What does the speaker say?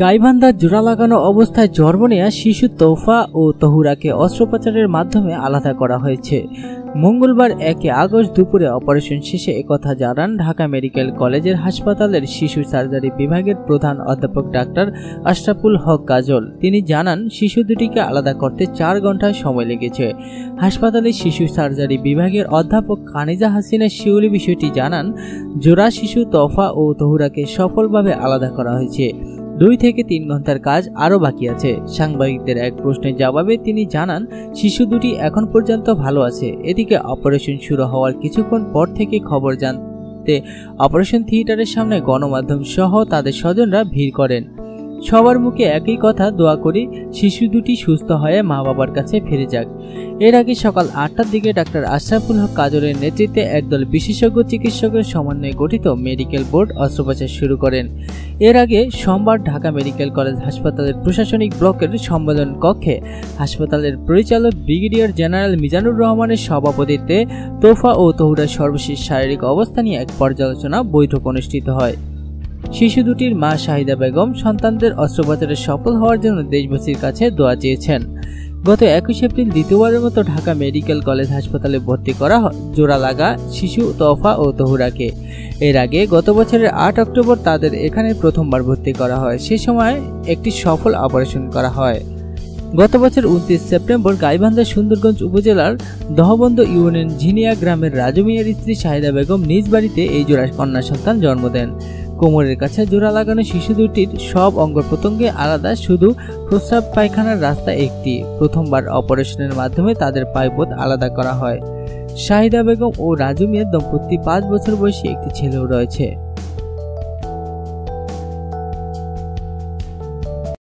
গাইবান্ধার জোড়া লাগানো অবস্থায় জন্ম নেয়া শিশু তোফা ও তহুরাকে অস্ত্রোপচারের মাধ্যমে আলাদা করা হয়েছে। মঙ্গলবার একে আগস্ট দুপুরে অপারেশন শেষে একথা জানান ঢাকা মেডিকেল কলেজের হাসপাতালের শিশু সার্জারি বিভাগের প্রধান অধ্যাপক ডাক্তার আশরাফুল হক কাজল। তিনি জানান, শিশু দুটিকে আলাদা করতে চার ঘণ্টা সময় লেগেছে। হাসপাতালের শিশু সার্জারি বিভাগের অধ্যাপক কানিজা হাসিনা শিউলি বিষয়টি জানান, জোড়া শিশু তফা ও তহুরাকে সফলভাবে আলাদা করা হয়েছে। দুই থেকে তিন ঘণ্টার কাজ আরও বাকি আছে। সাংবাদিকদের এক প্রশ্নের জবাবে তিনি জানান, শিশু দুটি এখন পর্যন্ত ভালো আছে। এদিকে অপারেশন শুরু হওয়ার কিছুক্ষণ পর থেকে খবর জানতে অপারেশন থিয়েটারের সামনে গণমাধ্যম সহ তাদের স্বজনরা ভিড় করেন। সবার মুখে একই কথা দোয়া করি, শিশু দুটি সুস্থ হয়ে মা বাবার কাছে ফিরে যাক। এর আগে সকাল আটটার দিকে ডাক্তার আশরাফুল হক কাজরের নেতৃত্বে একদল বিশেষজ্ঞ চিকিৎসকের সমন্বয়ে গঠিত মেডিকেল বোর্ড অস্ত্রোপচার শুরু করেন। এর আগে সোমবার ঢাকা মেডিকেল কলেজ হাসপাতালের প্রশাসনিক ব্লকের সম্মেলন কক্ষে হাসপাতালের পরিচালক ব্রিগেডিয়ার জেনারেল মিজানুর রহমানের সভাপতিত্বে তোফা ও তহুরার সর্বশেষ শারীরিক অবস্থা নিয়ে এক পর্যালোচনা বৈঠক অনুষ্ঠিত হয়। শিশু দুটির মা শাহিদা বেগম সন্তানদের অস্ত্রোপচারে সফল হওয়ার জন্য দেশবাসীর কাছে দোয়া চেয়েছেন। গত একুশ এপ্রিল দ্বিতীয়বারের মতো ঢাকা মেডিকেল কলেজ হাসপাতালে ভর্তি করা জোড়া লাগা শিশু তোফা ও তহুরাকে। এর আগে গত বছরের আট অক্টোবর তাদের এখানে প্রথমবার ভর্তি করা হয়। সে সময় একটি সফল অপারেশন করা হয়। গত বছর উনত্রিশ সেপ্টেম্বর গাইবান্ধা সুন্দরগঞ্জ উপজেলার দহবন্দ ইউনিয়ন ঝিনিয়া গ্রামের রাজু মিয়ার স্ত্রী শাহিদা বেগম নিজ বাড়িতে এই জোড়া কন্যা সন্তান জন্ম দেন। কোমরের কাছে জোড়া লাগানো শিশু দুটির সব অঙ্গ প্রত্যঙ্গে আলাদা, শুধু প্রস্রাব পায়খানার রাস্তা একটি। প্রথমবার অপারেশনের মাধ্যমে তাদের পাইপথ আলাদা করা হয়। শাহিদা বেগম ও রাজু মিয়ার দম্পতি পাঁচ বছর বয়সী একটি ছেলেও রয়েছে।